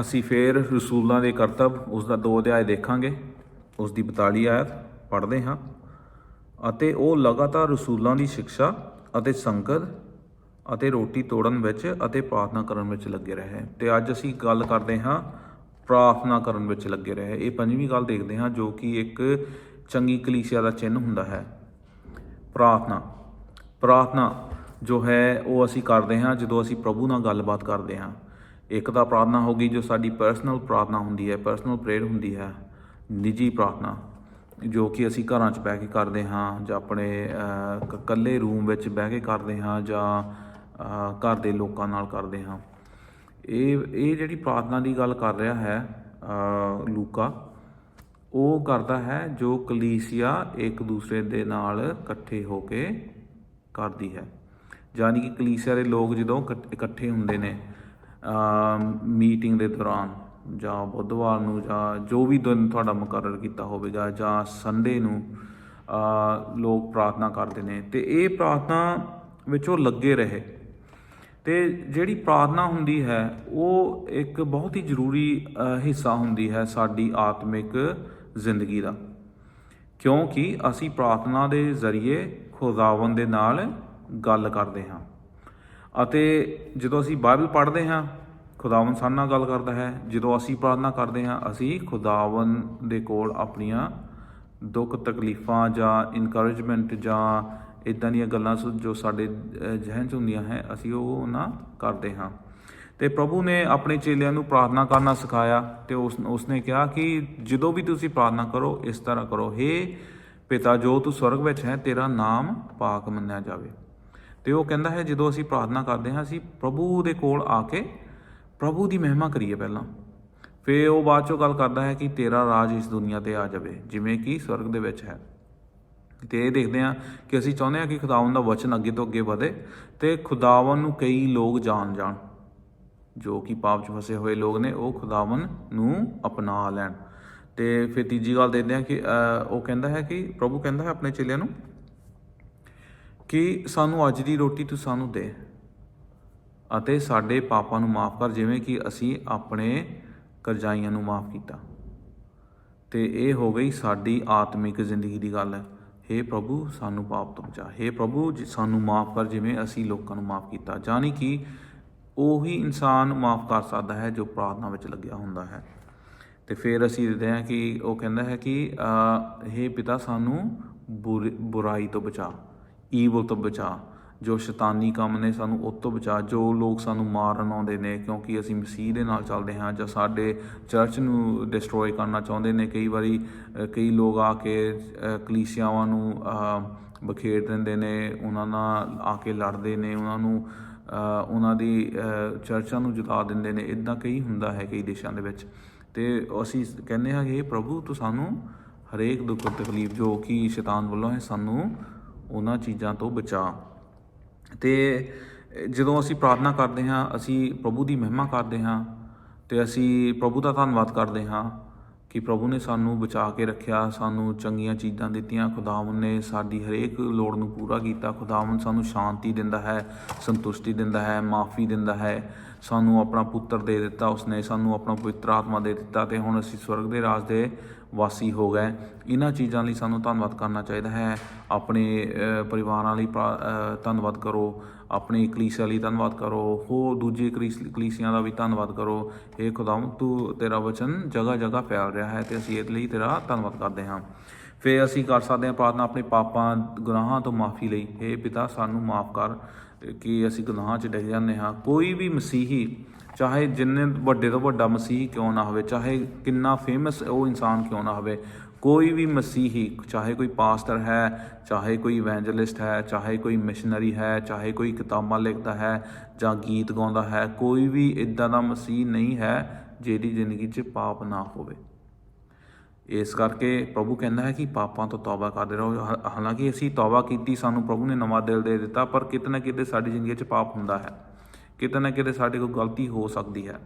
ਅਸੀਂ ਫੇਰ ਰਸੂਲਾਂ ਦੇ ਕਰਤੱਵ ਉਸ ਦਾ ਦੋ ਅਧਿਆਇ ਦੇਖਾਂਗੇ। ਉਸ ਦੀ 42 ਆਇਤ ਪੜ੍ਹਦੇ ਹਾਂ। ਅਤੇ ਉਹ ਲਗਾਤਾਰ ਰਸੂਲਾਂ ਦੀ ਸਿੱਖਿਆ ਅਤੇ ਸੰਗਤ ਅਤੇ ਰੋਟੀ ਤੋੜਨ ਵਿੱਚ ਅਤੇ ਪ੍ਰਾਰਥਨਾ ਕਰਨ ਵਿੱਚ ਲੱਗੇ ਰਹੇ। ਤੇ ਅੱਜ ਅਸੀਂ ਗੱਲ ਕਰਦੇ ਹਾਂ ਪ੍ਰਾਰਥਨਾ ਕਰਨ ਵਿੱਚ ਲੱਗੇ ਰਹੇ। ਇਹ ਪੰਜਵੀਂ ਗੱਲ ਦੇਖਦੇ ਹਾਂ ਜੋ ਕਿ ਇੱਕ ਚੰਗੀ ਕਲੀਸਿਆ ਦਾ ਚਿੰਨ੍ਹ ਹੁੰਦਾ ਹੈ। ਪ੍ਰਾਰਥਨਾ। ਪ੍ਰਾਰਥਨਾ ਜੋ ਹੈ ਉਹ ਅਸੀਂ ਕਰਦੇ ਹਾਂ ਜਦੋਂ ਅਸੀਂ ਪ੍ਰਭੂ ਨਾਲ ਗੱਲਬਾਤ ਕਰਦੇ ਹਾਂ। ਇੱਕ ਤਾਂ ਪ੍ਰਾਰਥਨਾ ਹੋ ਗਈ ਜੋ ਸਾਡੀ ਪਰਸਨਲ ਪ੍ਰਾਰਥਨਾ ਹੁੰਦੀ ਹੈ ਪਰਸਨਲ ਪ੍ਰੇਅਰ ਹੁੰਦੀ ਹੈ, ਨਿੱਜੀ ਪ੍ਰਾਰਥਨਾ, ਜੋ ਕਿ ਅਸੀਂ ਘਰਾਂ 'ਚ ਬਹਿ ਕੇ ਕਰਦੇ ਹਾਂ ਜਾਂ ਆਪਣੇ ਇਕੱਲੇ ਰੂਮ ਵਿੱਚ ਬਹਿ ਕੇ ਕਰਦੇ ਹਾਂ ਜਾਂ ਘਰ ਦੇ ਲੋਕਾਂ ਨਾਲ ਕਰਦੇ ਹਾਂ। ਇਹ ਇਹ ਜਿਹੜੀ ਪ੍ਰਾਰਥਨਾ ਦੀ ਗੱਲ ਕਰ ਰਿਹਾ ਹੈ ਲੂਕਾ, ਉਹ ਕਰਦਾ ਹੈ ਜੋ ਕਲੀਸਿਆ ਇੱਕ ਦੂਸਰੇ ਦੇ ਨਾਲ ਇਕੱਠੇ ਹੋ ਕੇ ਕਰਦੀ ਹੈ। ਯਾਨੀ ਕਿ ਕਲੀਸਿਆ ਦੇ ਲੋਕ ਜਦੋਂ ਇਕੱਠ- ਇਕੱਠੇ ਹੁੰਦੇ ਨੇ ਮੀਟਿੰਗ ਦੇ ਦੌਰਾਨ ਜਾਂ ਬੁੱਧਵਾਰ ਨੂੰ ਜਾਂ ਜੋ ਵੀ ਦਿਨ ਤੁਹਾਡਾ ਮੁਕਰਰ ਕੀਤਾ ਹੋਵੇਗਾ ਜਾਂ ਸੰਡੇ ਨੂੰ ਲੋਕ ਪ੍ਰਾਰਥਨਾ ਕਰਦੇ ਨੇ। ਤੇ ਇਹ ਪ੍ਰਾਰਥਨਾ ਵਿੱਚ ਉਹ ਲੱਗੇ ਰਹੇ। ਤੇ ਜਿਹੜੀ ਪ੍ਰਾਰਥਨਾ ਹੁੰਦੀ ਹੈ, ਉਹ ਇੱਕ ਬਹੁਤ ਹੀ ਜ਼ਰੂਰੀ ਹਿੱਸਾ ਹੁੰਦੀ ਹੈ ਸਾਡੀ ਆਤਮਿਕ ਜ਼ਿੰਦਗੀ ਦਾ। ਕਿਉਂਕਿ ਅਸੀਂ ਪ੍ਰਾਰਥਨਾ ਦੇ ਜ਼ਰੀਏ ਖੁਦਾਵੰਦ ਦੇ ਨਾਲ ਗੱਲ ਕਰਦੇ ਹਾਂ। ਅਤੇ ਜਦੋਂ ਅਸੀਂ ਬਾਈਬਲ ਪੜ੍ਹਦੇ ਹਾਂ ਖੁਦਾਵੰਦ ਸਾਡੇ ਨਾਲ ਗੱਲ ਕਰਦਾ ਹੈ। ਜਦੋਂ ਅਸੀਂ ਪ੍ਰਾਰਥਨਾ ਕਰਦੇ ਹਾਂ ਅਸੀਂ ਖੁਦਾਵੰਦ ਦੇ ਕੋਲ ਆਪਣੀਆਂ ਦੁੱਖ ਤਕਲੀਫਾਂ ਜਾਂ ਇਨਕਰੇਜਮੈਂਟ ਜਾਂ ਇਦਾਂ ਦੀਆਂ ਗੱਲਾਂ ਸੋ- ਜੋ ਸਾਡੇ ਅਹ, 'ਚ ਹੁੰਦੀਆਂ ਹੈ ਅਸੀਂ ਉਹ ਉਹਨਾਂ ਕਰਦੇ ਹਾਂ। ਤੇ ਪ੍ਰਭੂ ਨੇ ਆਪਣੇ ਚੇਲਿਆਂ ਨੂੰ ਪ੍ਰਾਰਥਨਾ ਕਰਨਾ ਸਿਖਾਇਆ ਤੇ ਉਸ ਉਸਨੇ ਕਿਹਾ ਕਿ ਜਦੋਂ ਵੀ ਤੁਸੀਂ ਪ੍ਰਾਰਥਨਾ ਕਰੋ ਇਸ ਤਰ੍ਹਾਂ ਕਰੋ। हे ਪਿਤਾ ਜੋ ਤੂੰ ਸਵਰਗ ਵਿੱਚ ਹੈ ਤੇਰਾ ਨਾਮ ਪਾਕ ਮੰਨਿਆ ਜਾਵੇ। ਤੇ ਉਹ ਕਹਿੰਦਾ ਹੈ, ਜਦੋਂ ਅਸੀਂ ਪ੍ਰਾਰਥਨਾ ਕਰਦੇ ਹਾਂ, ਅਸੀਂ ਪ੍ਰਭੂ ਦੇ ਕੋਲ ਆ ਕੇ ਪ੍ਰਭੂ ਦੀ ਮਹਿਮਾ ਕਰੀਏ ਪਹਿਲਾਂ। ਫਿਰ ਉਹ ਬਾਅਦ ਚੋਂ ਗੱਲ ਕਰਦਾ ਹੈ ਕਿ ਤੇਰਾ ਰਾਜ ਇਸ ਦੁਨੀਆ ਤੇ ਆ ਜਾਵੇ, ਜਿਵੇਂ ਕਿ ਸਵਰਗ ਦੇ ਵਿੱਚ ਹੈ। ਤੇ ਇਹ ਦੇਖਦੇ ਹਾਂ ਕਿ ਅਸੀਂ ਚਾਹੁੰਦੇ ਹਾਂ ਕਿ ਖੁਦਾਵੰਦ ਦਾ ਵਚਨ ਅੱਗੇ ਤੋਂ ਅੱਗੇ ਵਧੇ ਤੇ ਖੁਦਾਵੰਦ ਨੂੰ ਕਈ ਲੋਕ ਜਾਣ ਜਾਣ। ਜੋ ਕਿ ਪਾਪ 'ਚ ਫਸੇ ਹੋਏ ਲੋਕ ਨੇ, ਉਹ ਖੁਦਾਵੰਦ ਨੂੰ ਅਪਣਾ ਲੈਣ। ਤੇ ਫਿਰ ਤੀਜੀ ਗੱਲ ਦੇਖਦੇ ਹਾਂ ਕਿ ਉਹ ਕਹਿੰਦਾ ਹੈ ਕਿ, ਪ੍ਰਭੂ ਕਹਿੰਦਾ ਹੈ ਆਪਣੇ ਚੇਲਿਆਂ ਨੂੰ ਕਿ ਸਾਨੂੰ ਅੱਜ ਦੀ ਰੋਟੀ ਤੂੰ ਸਾਨੂੰ ਦੇ ਅਤੇ ਸਾਡੇ ਪਾਪਾਂ ਨੂੰ ਮਾਫ ਕਰ ਜਿਵੇਂ ਕਿ ਅਸੀਂ ਆਪਣੇ ਕਰਜ਼ਾਈਆਂ ਨੂੰ ਮਾਫ ਕੀਤਾ ਤੇ ਇਹ ਹੋ ਗਈ ਸਾਡੀ ਆਤਮਿਕ ਜ਼ਿੰਦਗੀ ਦੀ ਗੱਲ ਹੈ हे ਪ੍ਰਭੂ ਸਾਨੂੰ ਪਾਪ ਤੋਂ ਬਚਾ हे ਪ੍ਰਭੂ ਜੀ ਸਾਨੂੰ ਮਾਫ ਕਰ ਜਿਵੇਂ ਅਸੀਂ ਲੋਕਾਂ ਨੂੰ ਮਾਫ ਕੀਤਾ ਜਾਣੀ ਕਿ ਉਹੀ ਇਨਸਾਨ ਮਾਫ ਕਰ ਸਕਦਾ ਹੈ ਜੋ ਪ੍ਰਾਰਥਨਾ ਵਿੱਚ ਲੱਗਿਆ ਹੁੰਦਾ ਹੈ ਤੇ ਫਿਰ ਅਸੀਂ ਦੇਖਦੇ ਹਾਂ ਕਿ ਉਹ ਕਹਿੰਦਾ ਹੈ ਕਿ ਅਹ, हे ਪਿਤਾ ਸਾਨੂੰ ਬੁਰ- ਬੁਰਾਈ ਤੋਂ ਬਚਾ ਈਵਲ ਤੋਂ ਬਚਾ। ਜੋ ਸ਼ੈਤਾਨੀ ਕੰਮ ਨੇ ਸਾਨੂੰ ਉਹ ਤੋਂ ਬਚਾ। ਜੋ ਲੋਕ ਸਾਨੂੰ ਮਾਰਨ ਆਉਂਦੇ ਨੇ ਕਿਉਂਕਿ ਅਸੀਂ ਮਸੀਹ ਦੇ ਨਾਲ ਚੱਲਦੇ ਹਾਂ ਜਾਂ ਸਾਡੇ ਚਰਚ ਨੂੰ ਡਿਸਟਰੋਏ ਕਰਨਾ ਚਾਹੁੰਦੇ ਨੇ ਕਈ ਵਾਰੀ ਕਈ ਲੋਕ ਆ ਕੇ ਕਲੀਸਿਆਵਾਂ ਨੂੰ ਅ, ਬਖੇਰ ਦਿੰਦੇ ਨੇ ਉਹਨਾਂ ਨਾਲ ਆ ਕੇ ਲੜਦੇ ਨੇ ਉਹਨਾਂ ਨੂੰ ਉਹਨਾਂ ਦੀ ਚਰਚਾਂ ਨੂੰ ਜਤਾ ਦਿੰਦੇ ਨੇ। ਇਦਾਂ ਕਈ ਹੁੰਦਾ ਹੈ ਕਈ ਦੇਸ਼ਾਂ ਦੇ ਵਿੱਚ। ਤੇ ਅਸੀਂ ਕਹਿੰਦੇ ਹਾਂ ਕਿ ਪ੍ਰਭੂ ਤੂੰ ਸਾਨੂੰ ਹਰੇਕ ਦੁੱਖ ਤਕਲੀਫ ਜੋ ਕਿ ਸ਼ੈਤਾਨ ਵੱਲੋਂ ਹੈ ਸਾਨੂੰ ਉਹਨਾਂ ਚੀਜ਼ਾਂ ਤੋਂ ਬਚਾ। ਤੇ ਜਦੋਂ ਅਸੀਂ ਪ੍ਰਾਰਥਨਾ ਕਰਦੇ ਹਾਂ, ਅਸੀਂ ਪ੍ਰਭੂ ਦੀ ਮਹਿਮਾ ਕਰਦੇ ਹਾਂ ਤੇ ਅਸੀਂ ਪ੍ਰਭੂ ਦਾ ਧੰਨਵਾਦ ਕਰਦੇ ਹਾਂ ਕਿ ਪ੍ਰਭੂ ਨੇ ਸਾਨੂੰ ਬਚਾ ਕੇ ਰੱਖਿਆ, ਸਾਨੂੰ ਚੰਗੀਆਂ ਚੀਜ਼ਾਂ ਦਿੱਤੀਆਂ, ਖੁਦਾਵੰਦ ਨੇ ਸਾਡੀ ਹਰੇਕ ਲੋੜ ਨੂੰ ਪੂਰਾ ਕੀਤਾ, ਖੁਦਾਵੰਦ ਸਾਨੂੰ ਸ਼ਾਂਤੀ ਦਿੰਦਾ ਹੈ, ਸੰਤੁਸ਼ਟੀ ਦਿੰਦਾ ਹੈ, ਮਾਫੀ ਦਿੰਦਾ ਹੈ, ਸਾਨੂੰ ਆਪਣਾ ਪੁੱਤਰ ਦੇ ਦਿੱਤਾ ਉਸਨੇ, ਸਾਨੂੰ ਆਪਣਾ ਪਵਿੱਤਰ ਆਤਮਾ ਦੇ ਦਿੱਤਾ ਤੇ ਹੁਣ ਅਸੀਂ ਸਵਰਗ ਦੇ ਰਾਜ ਦੇ ਵਾਸੀ ਹੋ ਗਏ। ਇਹਨਾਂ ਚੀਜ਼ਾਂ ਲਈ ਸਾਨੂੰ ਧੰਨਵਾਦ ਕਰਨਾ ਚਾਹੀਦਾ ਹੈ। ਆਪਣੇ ਪਰਿਵਾਰਾਂ ਲਈ ਪ੍ਰਾ- ਧੰਨਵਾਦ ਕਰੋ। ਆਪਣੀ ਕਲੀਸਿਆ ਲਈ ਧੰਨਵਾਦ ਕਰੋ। ਹੋਰ ਦੂਜੇ ਕਲੀਸ- ਕਲੀਸਿਆਂ ਦਾ ਵੀ ਧੰਨਵਾਦ ਕਰੋ। ਇਹ ਖੁਦਾਵੰਦ, ਤੂੰ ਤੇਰਾ ਵਚਨ ਜਗ੍ਹਾ ਜਗ੍ਹਾ ਫੈਲ ਰਿਹਾ ਹੈ ਤੇ ਅਸੀਂ ਇਹਦੇ ਲਈ ਤੇਰਾ ਧੰਨਵਾਦ ਕਰਦੇ ਹਾਂ। ਫਿਰ ਅਸੀਂ ਕਰ ਸਕਦੇ ਹਾਂ ਪ੍ਰਾਰਥਨਾ ਆਪਣੇ ਪਾਪਾਂ, ਗੁਨਾਹਾਂ ਤੋਂ ਮਾਫੀ ਲਈ। हे ਪਿਤਾ, ਸਾਨੂੰ ਮਾਫ ਕਰ ਕਿ ਅਸੀਂ ਗੁਨਾਹਾਂ 'ਚ ਡਿੱਗ ਜਾਂਦੇ ਹਾਂ। ਕੋਈ ਵੀ ਮਸੀਹੀ ਚਾਹੇ ਜਿੰਨੇ ਵੱਡੇ ਤੋਂ ਵੱਡਾ ਮਸੀਹ ਕਿਉਂ ਨਾ ਹੋਵੇ, ਚਾਹੇ ਕਿੰਨਾ ਫੇਮਸ ਉਹ ਇਨਸਾਨ ਕਿਉਂ ਨਾ ਹੋਵੇ, ਕੋਈ ਵੀ ਮਸੀਹੀ, ਚਾਹੇ ਕੋਈ ਪਾਸਟਰ ਹੈ, ਚਾਹੇ ਕੋਈ ਇਵੈਂਜਲਿਸਟ ਹੈ, ਚਾਹੇ ਕੋਈ ਮਿਸ਼ਨਰੀ ਹੈ, ਚਾਹੇ ਕੋਈ ਕਿਤਾਬਾਂ ਲਿਖਦਾ ਹੈ ਜਾਂ ਗੀਤ ਗਾਉਂਦਾ ਹੈ, ਕੋਈ ਵੀ ਇਦਾਂ ਦਾ ਮਸੀਹ ਨਹੀਂ ਹੈ ਜਿਹਦੀ ਜ਼ਿੰਦਗੀ 'ਚ ਪਾਪ ਨਾ ਹੋਵੇ। ਇਸ ਕਰਕੇ ਪ੍ਰਭੂ ਕਹਿੰਦਾ ਹੈ ਕਿ ਪਾਪਾਂ ਤੋਂ ਤੌਬਾ ਕਰਦੇ ਰਹੋ। ਹਾ- ਹਾਲਾਂਕਿ ਅਸੀਂ ਤੌਬਾ ਕੀਤੀ, ਸਾਨੂੰ ਪ੍ਰਭੂ ਨੇ ਨਵਾਂ ਦਿਲ ਦੇ ਦਿੱਤਾ, ਪਰ ਕਿਤੇ ਨਾ ਕਿਤੇ ਸਾਡੀ ਜ਼ਿੰਦਗੀ 'ਚ ਪਾਪ ਹੁੰਦਾ ਹੈ। ਕਿਤੇ ਨਾ ਕਿਤੇ ਸਾਡੇ ਕੋਲ ਗਲਤੀ ਹੋ ਸਕਦੀ ਹੈ।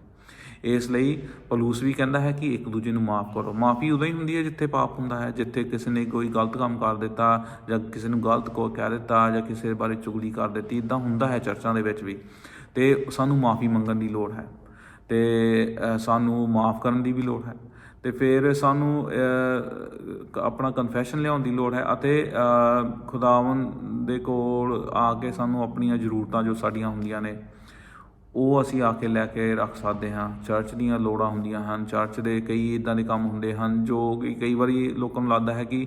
ਇਸ ਲਈ ਪਲੂਸ ਵੀ ਕਹਿੰਦਾ ਹੈ ਕਿ ਇੱਕ ਦੂਜੇ ਨੂੰ ਮਾਫ ਕਰੋ। ਮਾਫੀ ਉਦੋਂ ਹੀ ਹੁੰਦੀ ਹੈ ਜਿੱਥੇ ਪਾਪ ਹੁੰਦਾ ਹੈ ਜਿੱਥੇ ਕਿਸੇ ਨੇ ਕੋਈ ਗਲਤ ਕੰਮ ਕਰ ਦਿੱਤਾ ਜਾਂ ਕਿਸੇ ਨੂੰ ਗਲਤ ਕੋ ਕਹਿ ਦਿੱਤਾ ਜਾਂ ਕਿਸੇ ਬਾਰੇ ਚੁਗਲੀ ਕਰ ਦਿੱਤੀ ਇਦਾਂ ਹੁੰਦਾ ਹੈ ਚਰਚਾਂ ਦੇ ਵਿੱਚ ਵੀ। ਤੇ ਸਾਨੂੰ ਮਾਫੀ ਮੰਗਣ ਦੀ ਲੋੜ ਹੈ। ਤੇ ਸਾਨੂੰ ਮਾਫ ਕਰਨ ਦੀ ਵੀ ਲੋੜ ਹੈ। ਤੇ ਫਿਰ ਸਾਨੂੰ ਆਪਣਾ ਕਨਫੈਸ਼ਨ ਲਿਆਉਣ ਦੀ ਲੋੜ ਹੈ ਅਤੇ ਅ, ਖੁਦਾਵੰ ਦੇ ਕੋਲ ਆ ਕੇ ਸਾਨੂੰ ਆਪਣੀਆਂ ਜ਼ਰੂਰਤਾਂ ਜੋ ਸਾਡੀਆਂ ਹੁੰਦੀਆਂ ਨੇ ਉਹ ਅਸੀਂ ਆ ਕੇ ਲੈ ਕੇ ਰੱਖ ਸਕਦੇ ਹਾਂ। ਚਰਚ ਦੀਆਂ ਲੋੜਾਂ ਹੁੰਦੀਆਂ ਹਨ। ਚਰਚ ਦੇ ਕਈ ਇਦਾਂ ਦੇ ਕੰਮ ਹੁੰਦੇ ਹਨ, ਜੋ ਕਿ ਕਈ ਵਾਰੀ ਲੋਕਾਂ ਨੂੰ ਲੱਗਦਾ ਹੈ ਕਿ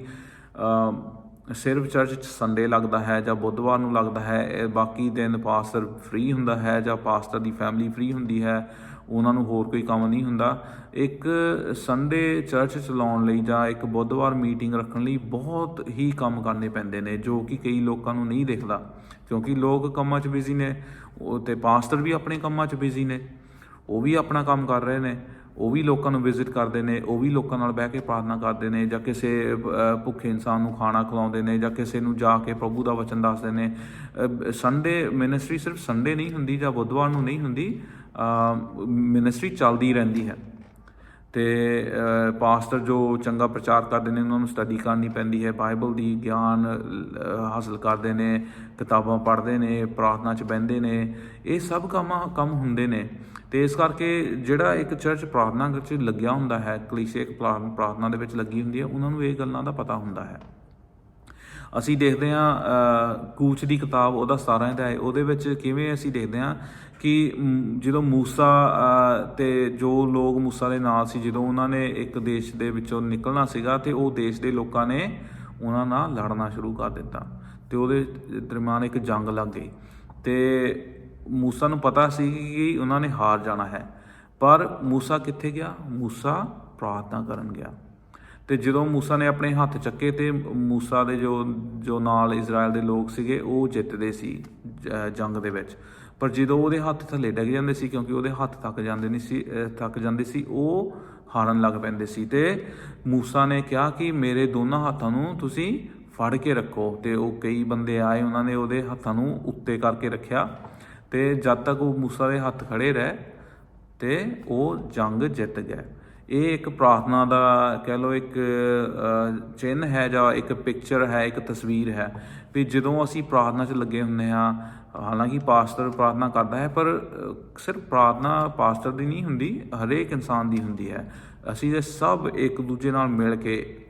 ਸਿਰਫ ਚਰਚ 'ਚ ਸੰਡੇ ਲੱਗਦਾ ਹੈ ਜਾਂ ਬੁੱਧਵਾਰ ਨੂੰ ਲੱਗਦਾ ਹੈ। ਬਾਕੀ ਦਿਨ ਪਾਸਟਰ ਫ੍ਰੀ ਹੁੰਦਾ ਹੈ ਜਾਂ ਪਾਸਟਰ ਦੀ ਫੈਮਿਲੀ ਫ੍ਰੀ ਹੁੰਦੀ ਹੈ। ਉਹਨਾਂ ਨੂੰ ਹੋਰ ਕੋਈ ਕੰਮ ਨਹੀਂ ਹੁੰਦਾ। ਇੱਕ ਸੰਡੇ ਚਰਚ ਚਲਾਉਣ ਲਈ ਜਾਂ ਇੱਕ ਬੁੱਧਵਾਰ ਮੀਟਿੰਗ ਰੱਖਣ ਲਈ ਬਹੁਤ ਹੀ ਕੰਮ ਕਰਨੇ ਪੈਂਦੇ ਨੇ, ਜੋ ਕਿ ਕਈ ਲੋਕਾਂ ਨੂੰ ਨਹੀਂ ਦਿਖਦਾ। ਕਿਉਂਕਿ ਲੋਕ ਕੰਮਾਂ 'ਚ ਬਿਜ਼ੀ ਨੇ। ਉਹ ਤੇ ਪਾਸਟਰ ਵੀ ਆਪਣੇ ਕੰਮਾਂ 'ਚ ਬਿਜ਼ੀ ਨੇ, ਉਹ ਵੀ ਆਪਣਾ ਕੰਮ ਕਰ ਰਹੇ ਨੇ, ਉਹ ਵੀ ਲੋਕਾਂ ਨੂੰ ਵਿਜ਼ਿਟ ਕਰਦੇ ਨੇ, ਉਹ ਵੀ ਲੋਕਾਂ ਨਾਲ ਬਹਿ ਕੇ ਪ੍ਰਾਰਥਨਾ ਕਰਦੇ ਨੇ ਜਾਂ ਕਿਸੇ ਭੁੱਖੇ ਇਨਸਾਨ ਨੂੰ ਖਾਣਾ ਖਵਾਉਂਦੇ ਨੇ ਜਾਂ ਕਿਸੇ ਨੂੰ ਜਾ ਕੇ ਪ੍ਰਭੂ ਦਾ ਵਚਨ ਦੱਸਦੇ ਨੇ ਸੰਡੇ ਮਿਨਿਸਟਰੀ ਸਿਰਫ ਸੰਡੇ ਨਹੀਂ ਹੁੰਦੀ ਜਾਂ ਬੁੱਧਵਾਰ ਨੂੰ ਨਹੀਂ ਹੁੰਦੀ ਮਿਨਿਸਟਰੀ ਚੱਲਦੀ ਰਹਿੰਦੀ ਹੈ। ਤੇ ਪਾਸਟਰ ਜੋ ਚੰਗਾ ਪ੍ਰਚਾਰ ਕਰਦੇ ਨੇ ਉਹਨਾਂ ਨੂੰ ਸਟੱਡੀ ਕਰਨੀ ਪੈਂਦੀ ਹੈ ਬਾਈਬਲ ਦੀ ਗਿਆਨ ਅ, ਹਾਸਲ ਕਰਦੇ ਨੇ ਕਿਤਾਬਾਂ ਪੜ੍ਹਦੇ ਨੇ ਪ੍ਰਾਰਥਨਾ 'ਚ ਬਹਿੰਦੇ ਨੇ ਇਹ ਸਭ ਕੰਮ ਕੰਮ ਹੁੰਦੇ ਨੇ। ਤੇ ਇਸ ਕਰਕੇ ਜਿਹੜਾ ਇੱਕ ਚਰਚ ਪ੍ਰਾਰਥਨਾ ਵਿੱਚ ਲੱਗਿਆ ਹੁੰਦਾ ਹੈ ਕਲੀਸੇ ਇੱਕ ਪ੍ਰਾ- ਪ੍ਰਾਰਥਨਾ ਦੇ ਵਿੱਚ ਲੱਗੀ ਹੁੰਦੀ ਹੈ ਉਹਨਾਂ ਨੂੰ ਇਹ ਗੱਲਾਂ ਦਾ ਪਤਾ ਹੁੰਦਾ ਹੈ। ਅਸੀਂ ਦੇਖਦੇ ਹਾਂ ਕੂਚ ਦੀ ਕਿਤਾਬ ਉਹਦਾ 17 ਅਧਿਆਇ ਉਹਦੇ ਵਿੱਚ ਕਿਵੇਂ ਅਸੀਂ ਦੇਖਦੇ ਹਾਂ ਕਿ ਜਦੋਂ ਮੂਸਾ ਅ, ਤੇ ਜੋ ਲੋਕ ਮੂਸਾ ਦੇ ਨਾਲ ਸੀ ਜਦੋਂ ਉਹਨਾਂ ਨੇ ਇੱਕ ਦੇਸ਼ ਦੇ ਵਿੱਚੋਂ ਨਿਕਲਣਾ ਸੀਗਾ ਤੇ ਉਹ ਦੇਸ਼ ਦੇ ਲੋਕਾਂ ਨੇ ਉਹਨਾਂ ਨਾਲ ਲੜਨਾ ਸ਼ੁਰੂ ਕਰ ਦਿੱਤਾ ਤੇ ਉਹਦੇ ਦਰਮਿਆਨ ਇੱਕ ਜੰਗ ਲੱਗ ਗਈ ਤੇ ਮੂਸਾ ਨੂੰ ਪਤਾ ਸੀ ਕਿ ਉਹਨਾਂ ਨੇ ਹਾਰ ਜਾਣਾ ਹੈ। ਪਰ ਮੂਸਾ ਕਿੱਥੇ ਗਿਆ? ਮੂਸਾ ਪ੍ਰਾਰਥਨਾ ਕਰਨ ਗਿਆ। ਤੇ ਜਦੋਂ ਮੂਸਾ ਨੇ ਆਪਣੇ ਹੱਥ ਚੱਕੇ ਤੇ ਮੂਸਾ ਦੇ ਜੋ ਜੋ ਨਾਲ ਇਜ਼ਰਾਈਲ ਦੇ ਲੋਕ ਸੀਗੇ, ਉਹ ਜਿੱਤਦੇ ਸੀ, ਜ- ਜੰਗ ਦੇ ਵਿੱਚ। ਪਰ ਜਦੋਂ ਉਹਦੇ ਹੱਥ ਥੱਲੇ ਡਿੱਗ ਜਾਂਦੇ ਸੀ, ਕਿਉਂਕਿ ਉਹਦੇ ਹੱਥ ਥੱਕ ਜਾਂਦੇ ਨਹੀਂ ਸੀ ਥੱਕ ਜਾਂਦੇ ਸੀ, ਉਹ ਹਾਰਨ ਲੱਗ ਪੈਂਦੇ ਸੀ ਤੇ ਮੂਸਾ ਨੇ ਕਿਹਾ ਕਿ ਮੇਰੇ ਦੋਨਾਂ ਹੱਥਾਂ ਨੂੰ ਤੁਸੀਂ ਫੜ ਕੇ ਰੱਖੋ ਤੇ ਉਹ ਕਈ ਬੰਦੇ ਆਏ, ਉਹਨਾਂ ਨੇ ਉਹਦੇ ਹੱਥਾਂ ਨੂੰ ਉੱਤੇ ਕਰਕੇ ਰੱਖਿਆ ਤੇ ਜਦ ਤੱਕ ਉਹ ਮੂਸਾ ਦੇ ਹੱਥ ਖੜੇ ਰਹੇ ਤੇ ਉਹ ਜੰਗ ਜਿੱਤ ਗਿਆ ਇਹ ਇੱਕ ਪ੍ਰਾਰਥਨਾ ਦਾ ਕਹਿ ਲਓ ਇੱਕ ਅ, ਚਿੰਨ੍ਹ ਹੈ ਜਾਂ ਇੱਕ ਪਿਕਚਰ ਹੈ ਇੱਕ ਤਸਵੀਰ ਹੈ ਵੀ ਜਦੋਂ ਅਸੀਂ ਪ੍ਰਾਰਥਨਾ 'ਚ ਲੱਗੇ ਹੁੰਦੇ ਹਾਂ ਹਾਲਾਂਕਿ ਪਾਸਟਰ ਪ੍ਰਾਰਥਨਾ ਕਰਦਾ ਹੈ ਪਰ ਸਿਰਫ ਪ੍ਰਾਰਥਨਾ ਪਾਸਟਰ ਦੀ ਨਹੀਂ ਹੁੰਦੀ ਹਰੇਕ ਇਨਸਾਨ ਦੀ ਹੁੰਦੀ ਹੈ। ਅਸੀਂ ਇਹ ਸਭ ਇੱਕ ਦੂਜੇ ਨਾਲ ਮਿਲ ਕੇ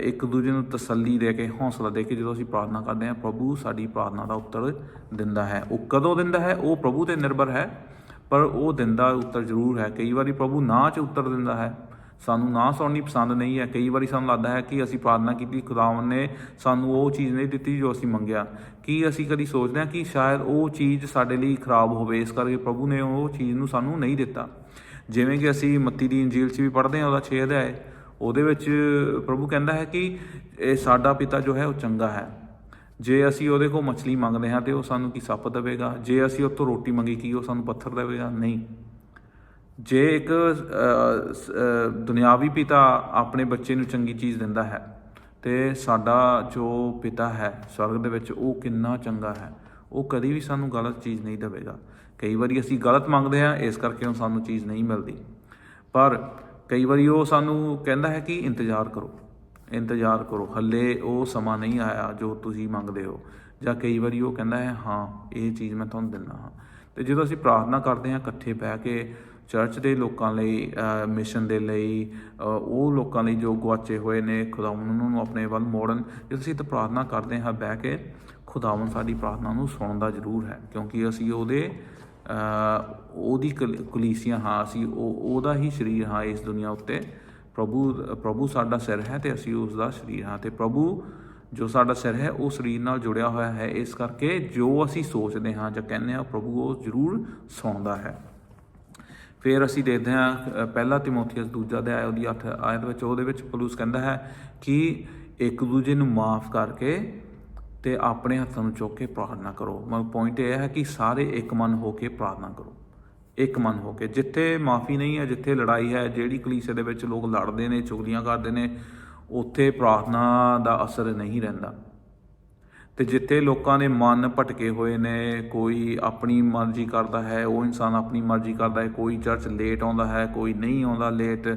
ਇੱਕ ਦੂਜੇ ਨੂੰ ਤਸੱਲੀ ਦੇ ਕੇ ਹੌਸਲਾ ਦੇ ਕੇ ਜਦੋਂ ਅਸੀਂ ਪ੍ਰਾਰਥਨਾ ਕਰਦੇ ਹਾਂ ਪ੍ਰਭੂ ਸਾਡੀ ਪ੍ਰਾਰਥਨਾ ਦਾ ਉੱਤਰ ਦਿੰਦਾ ਹੈ। ਉਹ ਕਦੋਂ ਦਿੰਦਾ ਹੈ? ਉਹ ਪ੍ਰਭੂ ਤੇ ਨਿਰਭਰ ਹੈ। ਪਰ ਉਹ ਦਿੰਦਾ ਉੱਤਰ ਜ਼ਰੂਰ ਹੈ। ਕਈ ਵਾਰੀ ਪ੍ਰਭੂ ਨਾ ਚ ਉੱਤਰ ਦਿੰਦਾ ਹੈ। ਸਾਨੂੰ ਨਾ ਸੁਣਨੀ ਪਸੰਦ ਨਹੀਂ ਹੈ। ਕਈ ਵਾਰੀ ਸਾਨੂੰ ਲੱਗਦਾ ਹੈ ਕਿ ਅਸੀਂ ਪ੍ਰਾਰਥਨਾ ਕੀਤੀ ਖੁਦਾਵੰ ਨੇ ਸਾਨੂੰ ਉਹ ਚੀਜ਼ ਨਹੀਂ ਦਿੱਤੀ ਜੋ ਅਸੀਂ ਮੰਗਿਆ। ਕੀ ਅਸੀਂ ਕਦੀ ਸੋਚਦੇ ਹਾਂ ਕਿ ਸ਼ਾਇਦ ਉਹ ਚੀਜ਼ ਸਾਡੇ ਲਈ ਖਰਾਬ ਹੋਵੇ? ਇਸ ਕਰਕੇ ਪ੍ਰਭੂ ਨੇ ਉਹ ਚੀਜ਼ ਨੂੰ ਸਾਨੂੰ ਨਹੀਂ ਦਿੱਤਾ। ਜਿਵੇਂ ਕਿ ਅਸੀਂ ਮੱਤੀ ਦੀ ਇੰਜੀਲ 'ਚ ਵੀ ਪੜ੍ਹਦੇ ਹਾਂ, ਉਹਦਾ 6 ਅਧਿਆਏ ਉਹਦੇ ਵਿੱਚ ਪ੍ਰਭੂ ਕਹਿੰਦਾ ਹੈ ਕਿ ਇਹ ਸਾਡਾ ਪਿਤਾ ਜੋ ਹੈ, ਉਹ ਚੰਗਾ ਹੈ। ਜੇ ਅਸੀਂ ਉਹਦੇ ਕੋਲ ਮੱਛਲੀ ਮੰਗਦੇ ਹਾਂ ਤੇ ਉਹ ਸਾਨੂੰ ਕੀ ਸੱਪ ਦੇਵੇਗਾ? ਜੇ ਅਸੀਂ ਉਹ ਤੋਂ ਰੋਟੀ ਮੰਗੀ ਕੀ ਉਹ ਸਾਨੂੰ ਪੱਥਰ ਦੇਵੇਗਾ? ਨਹੀਂ। ਜੇ ਇੱਕ ਦੁਨਿਆਵੀ ਪਿਤਾ ਆਪਣੇ ਬੱਚੇ ਨੂੰ ਚੰਗੀ ਚੀਜ਼ ਦਿੰਦਾ ਹੈ ਤੇ ਸਾਡਾ ਜੋ ਪਿਤਾ ਹੈ ਸਵਰਗ ਦੇ ਵਿੱਚ ਉਹ ਕਿੰਨਾ ਚੰਗਾ ਹੈ, ਉਹ ਕਦੀ ਵੀ ਸਾਨੂੰ ਗਲਤ ਚੀਜ਼ ਨਹੀਂ ਦੇਵੇਗਾ। ਕਈ ਵਾਰੀ ਅਸੀਂ ਗਲਤ ਮੰਗਦੇ ਹਾਂ, ਇਸ ਕਰਕੇ ਉਹ ਸਾਨੂੰ ਚੀਜ਼ ਨਹੀਂ ਮਿਲਦੀ। ਪਰ ਕਈ ਵਾਰੀ ਉਹ ਸਾਨੂੰ ਕਹਿੰਦਾ ਹੈ ਕਿ ਇੰਤਜ਼ਾਰ ਕਰੋ। ਇੰਤਜ਼ਾਰ ਕਰੋ। ਹੱਲੇ ਉਹ ਸਮਾਂ ਨਹੀਂ ਆਇਆ ਜੋ ਤੁਸੀਂ ਮੰਗਦੇ ਹੋ। ਜਾਂ ਕਈ ਵਾਰੀ ਉਹ ਕਹਿੰਦਾ ਹੈ, ਹਾਂ, ਇਹ ਚੀਜ਼ ਮੈਂ ਤੁਹਾਨੂੰ ਦਿੰਦਾ ਹਾਂ। ਤੇ ਜਦੋਂ ਅਸੀਂ ਪ੍ਰਾਰਥਨਾ ਕਰਦੇ ਹਾਂ ਇਕੱਠੇ ਬਹਿ ਕੇ ਚਰਚ ਦੇ ਲੋਕਾਂ ਲਈ ਮਿਸ਼ਨ ਦੇ ਲਈ ਉਹ ਲੋਕਾਂ ਲਈ ਜੋ ਗੁਆਚੇ ਹੋਏ ਨੇ ਖੁਦਾਵੰ ਉਹਨਾਂ ਨੂੰ ਆਪਣੇ ਵੱਲ ਮੋੜਨ, ਜਦੋਂ ਅਸੀਂ ਤਾਂ ਪ੍ਰਾਰਥਨਾ ਕਰਦੇ ਹਾਂ ਬਹਿ ਕੇ ਖੁਦਾਵੰ ਸਾਡੀ ਪ੍ਰਾਰਥਨਾ ਨੂੰ ਸੁਣਦਾ ਜ਼ਰੂਰ ਹੈ। ਕਿਉਂਕਿ ਅਸੀਂ ਉਹਦੇ ਉਹਦੀ ਕਲ- ਕਲੀਸਿਆ ਹਾਂ, ਅਸੀਂ ਉਹ, ਉਹਦਾ ਹੀ ਸਰੀਰ ਹਾਂ ਇਸ ਦੁਨੀਆ ਉੱਤੇ। ਪ੍ਰਭੂ ਪ੍ਰਭੂ ਸਾਡਾ ਸਿਰ ਹੈ ਤੇ ਅਸੀਂ ਉਸ ਦਾ ਸਰੀਰ ਹਾਂ ਤੇ ਪ੍ਰਭੂ ਜੋ ਸਾਡਾ ਸਿਰ ਹੈ ਉਹ ਸਰੀਰ ਨਾਲ ਜੁੜਿਆ ਹੋਇਆ ਹੈ। ਇਸ ਕਰਕੇ ਜੋ ਅਸੀਂ ਸੋਚਦੇ ਹਾਂ ਜਾਂ ਕਹਿੰਦੇ ਹਾਂ ਪ੍ਰਭੂ ਉਹ ਜ਼ਰੂਰ ਸੁਣਦਾ ਹੈ। ਫਿਰ ਅਸੀਂ ਦੇਖਦੇ ਹਾਂ ਅ, ਪਹਿਲਾ ਤਿਮੋਥੀਅਸ ਦੂਜਾ ਅਧਿਆਇ ਉਹਦੀ 8 ਆਇਤ ਵਿੱਚ ਉਹਦੇ ਵਿੱਚ ਪੌਲੁਸ ਕਹਿੰਦਾ ਹੈ ਕਿ ਇੱਕ ਦੂਜੇ ਨੂੰ ਮਾਫ ਕਰਕੇ ਤੇ ਆਪਣੇ ਹੱਥਾਂ ਨੂੰ ਚੁੱਕ ਕੇ ਪ੍ਰਾਰਥਨਾ ਕਰੋ। ਮਤਲਬ ਪੁਆਇੰਟ ਇਹ ਹੈ ਕਿ ਸਾਰੇ ਇੱਕ ਮਨ ਹੋ ਕੇ ਪ੍ਰਾਰਥਨਾ ਕਰੋ। ਇੱਕ ਮਨ ਹੋ ਕੇ, ਜਿੱਥੇ ਮਾਫੀ ਨਹੀਂ ਹੈ, ਜਿੱਥੇ ਲੜਾਈ ਹੈ, ਜਿਹੜੀ ਕਲੀਸੇ ਦੇ ਵਿੱਚ ਲੋਕ ਲੜਦੇ ਨੇ, ਚੁਗਲੀਆਂ ਕਰਦੇ ਨੇ, ਉੱਥੇ ਪ੍ਰਾਰਥਨਾ ਦਾ ਅਸਰ ਨਹੀਂ ਰਹਿੰਦਾ। ਤੇ ਜਿੱਥੇ ਲੋਕਾਂ ਦੇ ਮਨ ਭਟਕੇ ਹੋਏ ਨੇ, ਕੋਈ ਆਪਣੀ ਮਰਜ਼ੀ ਕਰਦਾ ਹੈ, ਉਹ ਇਨਸਾਨ ਆਪਣੀ ਮਰਜ਼ੀ ਕਰਦਾ ਹੈ, ਕੋਈ ਚਰਚ ਲੇਟ ਆਉਂਦਾ ਹੈ, ਕੋਈ ਨਹੀਂ ਆਉਂਦਾ ਲੇਟ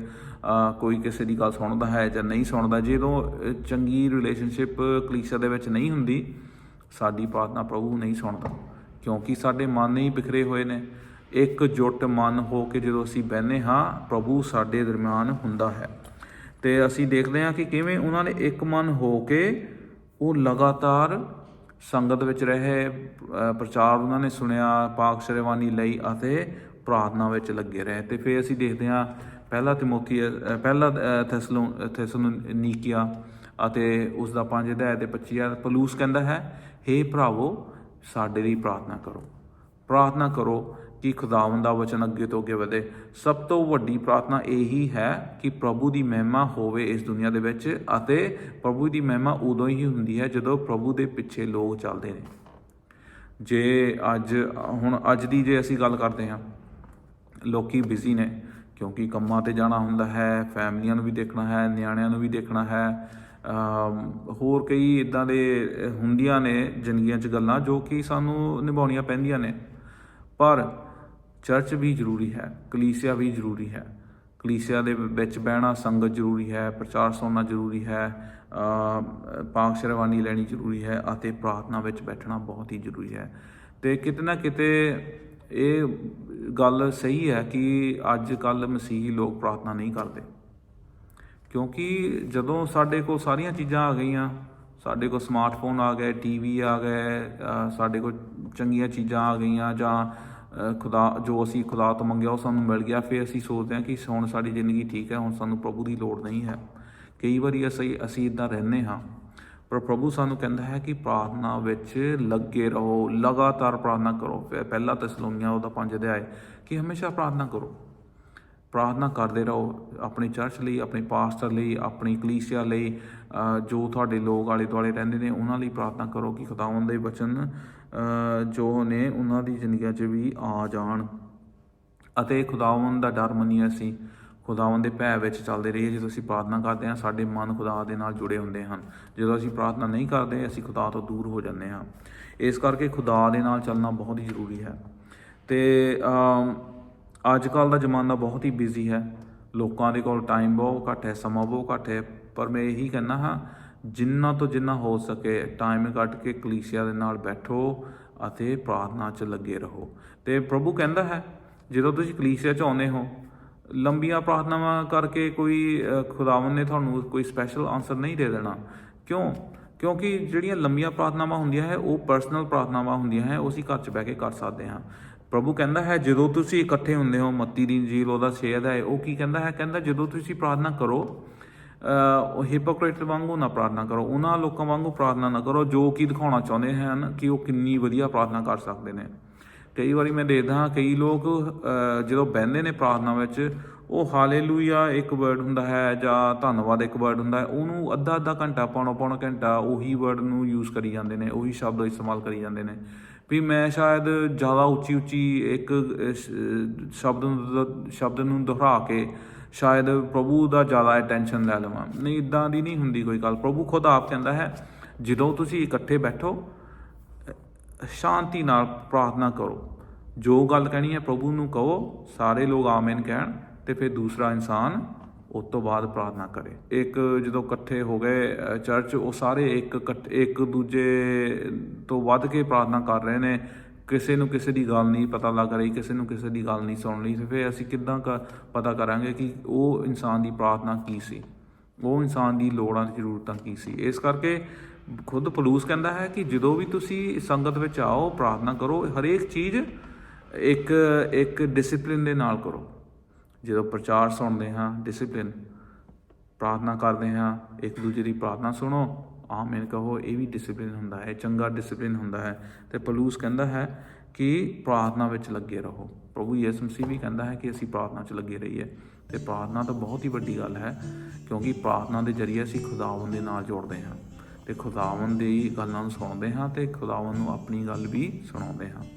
ਕੋਈ ਕਿਸੇ ਦੀ ਗੱਲ ਸੁਣਦਾ ਹੈ ਜਾਂ ਨਹੀਂ ਸੁਣਦਾ, ਜਦੋਂ ਚੰਗੀ ਰਿਲੇਸ਼ਨਸ਼ਿਪ ਕਲੀਸਿਆ ਦੇ ਵਿੱਚ ਨਹੀਂ ਹੁੰਦੀ, ਸਾਡੀ ਪ੍ਰਾਰਥਨਾ ਪ੍ਰਭੂ ਨਹੀਂ ਸੁਣਦਾ, ਕਿਉਂਕਿ ਸਾਡੇ ਮਨ ਹੀ ਬਿਖਰੇ ਹੋਏ ਨੇ। ਇੱਕ ਇਕਜੁੱਟ ਮਨ ਹੋ ਕੇ ਜਦੋਂ ਅਸੀਂ ਬਹਿੰਦੇ ਹਾਂ ਪ੍ਰਭੂ ਸਾਡੇ ਦਰਮਿਆਨ ਹੁੰਦਾ ਹੈ। ਤੇ ਅਸੀਂ ਦੇਖਦੇ ਹਾਂ ਕਿ ਕਿਵੇਂ ਉਹਨਾਂ ਨੇ ਇੱਕ ਮਨ ਹੋ ਕੇ ਉਹ ਲਗਾਤਾਰ ਸੰਗਤ ਵਿੱਚ ਰਹੇ ਪ੍ਰਚਾਰ ਉਹਨਾਂ ਨੇ ਸੁਣਿਆ ਪਾਕ ਸ਼ਰੇਵਾਨੀ ਲਈ ਅਤੇ ਪ੍ਰਾਰਥਨਾ ਵਿੱਚ ਲੱਗੇ ਰਹੇ। ਤੇ ਫਿਰ ਅਸੀਂ ਦੇਖਦੇ ਹਾਂ ਪਹਿਲਾ ਤਿਮੋਥੀ ਪਹਿਲਾ ਅ, ਥੈਸਲੋ ਥੈਸਲੋਨੀਕੀਆ ਅਤੇ ਉਸ ਦਾ 5 ਅਧਿਆਇ ਦੇ 25 ਆ ਪਲੂਸ ਕਹਿੰਦਾ ਹੈ हे ਭਰਾਵੋ ਸਾਡੇ ਲਈ ਪ੍ਰਾਰਥਨਾ ਕਰੋ। ਪ੍ਰਾਰਥਨਾ ਕਰੋ ਕਿ ਖੁਦਾਵੰਦ ਦਾ ਵਚਨ ਅੱਗੇ ਤੋਂ ਅੱਗੇ ਵਧੇ। ਸਭ ਤੋਂ ਵੱਡੀ ਪ੍ਰਾਰਥਨਾ ਇਹੀ ਹੈ ਕਿ ਪ੍ਰਭੂ ਦੀ ਮਹਿਮਾ ਹੋਵੇ ਇਸ ਦੁਨੀਆ ਦੇ ਵਿੱਚ ਅਤੇ ਪ੍ਰਭੂ ਦੀ ਮਹਿਮਾ ਉਦੋਂ ਹੀ ਹੁੰਦੀ ਹੈ ਜਦੋਂ ਪ੍ਰਭੂ ਦੇ ਪਿੱਛੇ ਲੋਕ ਚੱਲਦੇ ਨੇ। ਜੇ ਅੱਜ, ਹੁਣ ਅੱਜ ਦੀ ਜੇ ਅਸੀਂ ਗੱਲ ਕਰਦੇ ਹਾਂ, ਲੋਕੀ ਬਿਜ਼ੀ ਨੇ, ਕਿਉਂਕਿ ਕੰਮਾਂ ਤੇ ਜਾਣਾ ਹੁੰਦਾ ਹੈ, ਫੈਮਲੀਆਂ ਨੂੰ ਵੀ ਦੇਖਣਾ ਹੈ, ਨਿਆਣਿਆਂ ਨੂੰ ਵੀ ਦੇਖਣਾ ਹੈ ਹੋਰ ਕਈ ਇਦਾਂ ਦੇ ਹੁੰਦੀਆਂ ਨੇ ਜ਼ਿੰਦਗੀਆਂ 'ਚ ਗੱਲਾਂ ਜੋ ਕਿ ਸਾਨੂੰ ਨਿਭਾਉਣੀਆਂ ਪੈਂਦੀਆਂ ਨੇ। ਪਰ ਚਰਚ ਵੀ ਜ਼ਰੂਰੀ ਹੈ, ਕਲੀਸਿਆ ਵੀ ਜ਼ਰੂਰੀ ਹੈ। ਕਲੀਸਿਆ ਦੇ ਵਿੱਚ ਬਹਿਣਾ ਸੰਗਤ ਜ਼ਰੂਰੀ ਹੈ, ਪ੍ਰਚਾਰ ਸੁਣਨਾ ਜ਼ਰੂਰੀ ਹੈ ਪਾਕ ਸ਼ਰਵਾਨੀ ਲੈਣੀ ਜ਼ਰੂਰੀ ਹੈ ਅਤੇ ਪ੍ਰਾਰਥਨਾ ਵਿੱਚ ਬੈਠਣਾ ਬਹੁਤ ਹੀ ਜ਼ਰੂਰੀ ਹੈ। ਤੇ ਕਿਤੇ ਨਾ ਕਿਤੇ ਇਹ ਗੱਲ ਸਹੀ ਹੈ ਕਿ ਅੱਜ ਕੱਲ ਮਸੀਹੀ ਲੋਕ ਪ੍ਰਾਰਥਨਾ ਨਹੀਂ ਕਰਦੇ। ਕਿਉਂਕਿ ਜਦੋਂ ਸਾਡੇ ਕੋਲ ਸਾਰੀਆਂ ਚੀਜ਼ਾਂ ਆ ਗਈਆਂ, ਸਾਡੇ ਕੋਲ ਸਮਾਰਟਫੋਨ ਆ ਗਏ, ਟੀਵੀ ਆ ਗਏ ਸਾਡੇ ਕੋਲ ਚੰਗੀਆਂ ਚੀਜ਼ਾਂ ਆ ਗਈਆਂ ਜਾਂ ਖੁਦਾ, ਜੋ ਅਸੀਂ ਖੁਦਾ ਤੋਂ ਮੰਗਿਆ, ਉਹ ਸਾਨੂੰ ਮਿਲ ਗਿਆ। ਫਿਰ ਅਸੀਂ ਸੋਚਦੇ ਹਾਂ ਕਿ ਹੁਣ ਸਾਡੀ ਜ਼ਿੰਦਗੀ ਠੀਕ ਹੈ, ਹੁਣ ਸਾਨੂੰ ਪ੍ਰਭੂ ਦੀ ਲੋੜ ਨਹੀਂ ਹੈ। ਕਈ ਵਾਰੀ ਅਸੀਂ ਅਸੀਂ ਇਦਾਂ ਰਹਿੰਦੇ ਹਾਂ। ਪਰ ਪ੍ਰਭੂ ਸਾਨੂੰ ਕਹਿੰਦਾ ਹੈ ਕਿ ਪ੍ਰਾਰਥਨਾ ਵਿੱਚ ਲੱਗੇ ਰਹੋ, ਲਗਾਤਾਰ ਪ੍ਰਾਰਥਨਾ ਕਰੋ। ਫਿਰ ਪਹਿਲਾ ਤਸਲੋਨੀਆਂ ਉਹਦਾ ਪੰਜ ਅਧਿਆਇ, ਕਿ ਹਮੇਸ਼ਾ ਪ੍ਰਾਰਥਨਾ ਕਰੋ। ਪ੍ਰਾਰਥਨਾ ਕਰਦੇ ਰਹੋ, ਆਪਣੇ ਚਰਚ ਲਈ, ਆਪਣੇ ਪਾਸਟਰ ਲਈ, ਆਪਣੀ ਕਲੀਸਿਆ ਲਈ ਜੋ ਤੁਹਾਡੇ ਲੋਕ ਆਲੇ ਦੁਆਲੇ ਰਹਿੰਦੇ ਨੇ, ਉਹਨਾਂ ਲਈ ਪ੍ਰਾਰਥਨਾ ਕਰੋ ਕਿ ਖੁਦਾਵੰਦ ਦੇ ਵਚਨ ਜੋ ਨੇ ਉਹਨਾਂ ਦੀ ਜ਼ਿੰਦਗੀਆਂ 'ਚ ਵੀ ਆ ਜਾਣ। ਅਤੇ ਖੁਦਾਵੰਦ ਦਾ ਡਰ ਮੰਨੀਏ ਅਸੀਂ, ਖੁਦਾਵੰਦ ਦੇ ਭੈ ਵਿੱਚ ਚੱਲਦੇ ਰਹੀਏ। ਜਦੋਂ ਅਸੀਂ ਪ੍ਰਾਰਥਨਾ ਕਰਦੇ ਹਾਂ, ਸਾਡੇ ਮਨ ਖੁਦਾ ਦੇ ਨਾਲ ਜੁੜੇ ਹੁੰਦੇ ਹਨ। ਜਦੋਂ ਅਸੀਂ ਪ੍ਰਾਰਥਨਾ ਨਹੀਂ ਕਰਦੇ, ਅਸੀਂ ਖੁਦਾ ਤੋਂ ਦੂਰ ਹੋ ਜਾਂਦੇ ਹਾਂ। ਇਸ ਕਰਕੇ ਖੁਦਾ ਦੇ ਨਾਲ ਚੱਲਣਾ ਬਹੁਤ ਹੀ ਜ਼ਰੂਰੀ ਹੈ। ਤੇ ਅੱਜ ਕੱਲ ਦਾ ਜ਼ਮਾਨਾ ਬਹੁਤ ਹੀ ਬਿਜ਼ੀ ਹੈ। ਲੋਕਾਂ ਦੇ ਕੋਲ ਟਾਈਮ ਬਹੁਤ ਘੱਟ ਹੈ, ਸਮਾਂ ਬਹੁਤ ਘੱਟ ਹੈ। ਪਰ ਮੈਂ ਇਹੀ ਕਹਿੰਦਾ ਹਾਂ ਜਿੰਨਾ ਤੋਂ ਜਿੰਨਾ ਹੋ ਸਕੇ ਟਾਈਮ ਕੱਢ ਕੇ ਕਲੀਸਿਆ ਦੇ ਨਾਲ ਬੈਠੋ ਅਤੇ ਪ੍ਰਾਰਥਨਾ 'ਚ ਲੱਗੇ ਰਹੋ। ਤੇ ਪ੍ਰਭੂ ਕਹਿੰਦਾ ਹੈ ਜਦੋਂ ਤੁਸੀਂ ਕਲੀਸਿਆ 'ਚ ਆਉਂਦੇ ਹੋ ਲੰਬੀਆਂ ਪ੍ਰਾਰਥਨਾਵਾਂ ਕਰਕੇ ਕੋਈ ਅ, ਖੁਦਾਵੰ ਨੇ ਤੁਹਾਨੂੰ ਕੋਈ ਸਪੈਸ਼ਲ ਆਨਸਰ ਨਹੀਂ ਦੇ ਦੇਣਾ। ਕਿਉਂ? ਕਿਉਂਕਿ ਜਿਹੜੀਆਂ ਲੰਬੀਆਂ ਪ੍ਰਾਰਥਨਾਵਾਂ ਹੁੰਦੀਆਂ ਹੈ ਉਹ ਪਰਸਨਲ ਪ੍ਰਾਰਥਨਾਵਾਂ ਹੁੰਦੀਆਂ ਹੈ ਉਹ ਅਸੀਂ ਘਰ 'ਚ ਬਹਿ ਕੇ ਕਰ ਸਕਦੇ ਹਾਂ। ਪ੍ਰਭੂ ਕਹਿੰਦਾ ਹੈ ਜਦੋਂ ਤੁਸੀਂ ਇਕੱਠੇ ਹੁੰਦੇ ਹੋ ਮੱਤੀ ਦੀ ਇੰਜੀਲ ਉਹਦਾ ਛੇ ਅਧਿਆਇ ਉਹ ਕੀ ਕਹਿੰਦਾ ਹੈ? ਕਹਿੰਦਾ ਜਦੋਂ ਤੁਸੀਂ ਪ੍ਰਾਰਥਨਾ ਕਰੋ ਉਹ ਹਿਪੋਕ੍ਰੇਟ ਵਾਂਗੂ ਨਾ ਪ੍ਰਾਰਥਨਾ ਕਰੋ। ਉਹਨਾਂ ਲੋਕਾਂ ਵਾਂਗੂ ਪ੍ਰਾਰਥਨਾ ਨਾ ਕਰੋ ਜੋ ਕਿ ਦਿਖਾਉਣਾ ਚਾਹੁੰਦੇ ਹਨ ਕਿ ਉਹ ਕਿੰਨੀ ਵਧੀਆ ਪ੍ਰਾਰਥਨਾ ਕਰ ਸਕਦੇ ਨੇ। ਕਈ ਵਾਰੀ ਮੈਂ ਦੇਖਦਾ ਹਾਂ, ਕਈ ਲੋਕ ਜਦੋਂ ਬਹਿੰਦੇ ਨੇ ਪ੍ਰਾਰਥਨਾ ਵਿੱਚ, ਉਹ ਹਾਲੇਲੂਇਆ ਇੱਕ ਵਰਡ ਹੁੰਦਾ ਹੈ ਜਾਂ ਧੰਨਵਾਦ ਇੱਕ ਵਰਡ ਹੁੰਦਾ ਹੈ, ਉਹਨੂੰ ਅੱਧਾ ਅੱਧਾ ਘੰਟਾ, ਪੌਣਾ ਪੌਣਾ ਘੰਟਾ ਉਹੀ ਵਰਡ ਨੂੰ ਯੂਜ਼ ਕਰੀ ਜਾਂਦੇ ਨੇ, ਉਹੀ ਸ਼ਬਦ ਇਸਤੇਮਾਲ ਕਰੀ ਜਾਂਦੇ ਨੇ। ਵੀ ਮੈਂ ਸ਼ਾਇਦ ਜ਼ਿਆਦਾ ਉੱਚੀ ਉੱਚੀ ਇੱਕ ਸ਼ਬਦ ਨੂੰ ਸ਼ਬਦ ਨੂੰ ਦੁਹਰਾ ਕੇ ਸ਼ਾਇਦ ਪ੍ਰਭੂ ਦਾ ਜ਼ਿਆਦਾ ਅਟੈਂਸ਼ਨ ਲੈ ਲਵਾਂ। ਨਹੀਂ, ਇਦਾਂ ਦੀ ਨਹੀਂ ਹੁੰਦੀ ਕੋਈ ਗੱਲ। ਪ੍ਰਭੂ ਖੁਦ ਆਪ ਕਹਿੰਦਾ ਹੈ, ਜਦੋਂ ਤੁਸੀਂ ਇਕੱਠੇ ਬੈਠੋ, ਸ਼ਾਂਤੀ ਨਾਲ ਪ੍ਰਾਰਥਨਾ ਕਰੋ। ਜੋ ਗੱਲ ਕਹਿਣੀ ਹੈ ਪ੍ਰਭੂ ਨੂੰ ਕਹੋ, ਸਾਰੇ ਲੋਕ ਆਮੀਨ ਕਹਿਣ ਤੇ ਫਿਰ ਦੂਸਰਾ ਇਨਸਾਨ ਉਸ ਤੋਂ ਬਾਅਦ ਪ੍ਰਾਰਥਨਾ ਕਰੇ। ਇੱਕ ਜਦੋਂ ਇਕੱਠੇ ਹੋ ਗਏ ਚਰਚ, ਉਹ ਸਾਰੇ ਇੱਕ ਇਕੱਠ- ਇੱਕ ਦੂਜੇ ਤੋਂ ਵੱਧ ਕੇ ਪ੍ਰਾਰਥਨਾ ਕਰ ਰਹੇ ਨੇ। ਕਿਸੇ ਨੂੰ ਕਿਸੇ ਦੀ ਗੱਲ ਨਹੀਂ ਪਤਾ ਲੱਗ ਰਹੀ, ਕਿਸੇ ਨੂੰ ਕਿਸੇ ਦੀ ਗੱਲ ਨਹੀਂ ਸੁਣ ਰਹੀ ਫਿਰ ਅਸੀਂ ਕਿੱਦਾਂ ਕ- ਪਤਾ ਕਰਾਂਗੇ ਕਿ ਉਹ ਇਨਸਾਨ ਦੀ ਪ੍ਰਾਰਥਨਾ ਕੀ ਸੀ? ਉਹ ਇਨਸਾਨ ਦੀ ਲੋੜਾਂ ਤੇ ਜ਼ਰੂਰਤਾਂ ਕੀ ਸੀ? ਇਸ ਕਰਕੇ ਖੁਦ ਪਲੂਸ ਕਹਿੰਦਾ ਹੈ ਕਿ ਜਦੋਂ ਵੀ ਤੁਸੀਂ ਸੰਗਤ ਵਿੱਚ ਆਓ, ਪ੍ਰਾਰਥਨਾ ਕਰੋ, ਹਰੇਕ ਚੀਜ਼ ਇੱਕ ਇੱਕ ਡਿਸਪਲਿਨ ਦੇ ਨਾਲ ਕਰੋ। ਜਦੋਂ ਪ੍ਰਚਾਰ ਸੁਣਦੇ ਹਾਂ ਡਿਸਪਲਿਨ ਪ੍ਰਾਰਥਨਾ ਕਰਦੇ ਹਾਂ, ਇੱਕ ਦੂਜੇ ਦੀ ਪ੍ਰਾਰਥਨਾ ਸੁਣੋ। ਆਮ ਆਮੀਨ ਕਹੋ, ਇਹ ਵੀ ਡਿਸਪਲਿਨ ਹੁੰਦਾ ਹੈ, ਚੰਗਾ ਡਿਸਪਲਿਨ ਹੁੰਦਾ ਹੈ। ਤੇ ਪਲੂਸ ਕਹਿੰਦਾ ਹੈ ਕਿ ਪ੍ਰਾਰਥਨਾ ਵਿੱਚ ਲੱਗੇ ਰਹੋ। ਪ੍ਰਭੂ ਯਿਸੂ ਮਸੀਹ ਵੀ ਕਹਿੰਦਾ ਹੈ ਕਿ ਅਸੀਂ ਪ੍ਰਾਰਥਨਾ 'ਚ ਲੱਗੇ ਰਹੀਏ। ਤੇ ਪ੍ਰਾਰਥਨਾ ਤਾਂ ਬਹੁਤ ਹੀ ਵੱਡੀ ਗੱਲ ਹੈ, ਕਿਉਂਕਿ ਪ੍ਰਾਰਥਨਾ ਦੇ ਜ਼ਰੀਏ ਅਸੀਂ ਖੁਦਾਵੰਦ ਦੇ ਨਾਲ ਜੁੜਦੇ ਹਾਂ। ਤੇ ਖੁਦਾਵੰਦ ਦੀ ਗੱਲਾਂ ਨੂੰ ਸੁਣਦੇ ਹਾਂ ਤੇ ਖੁਦਾਵੰਦ ਨੂੰ ਆਪਣੀ ਗੱਲ ਵੀ ਸੁਣਾਉਂਦੇ ਹਾਂ।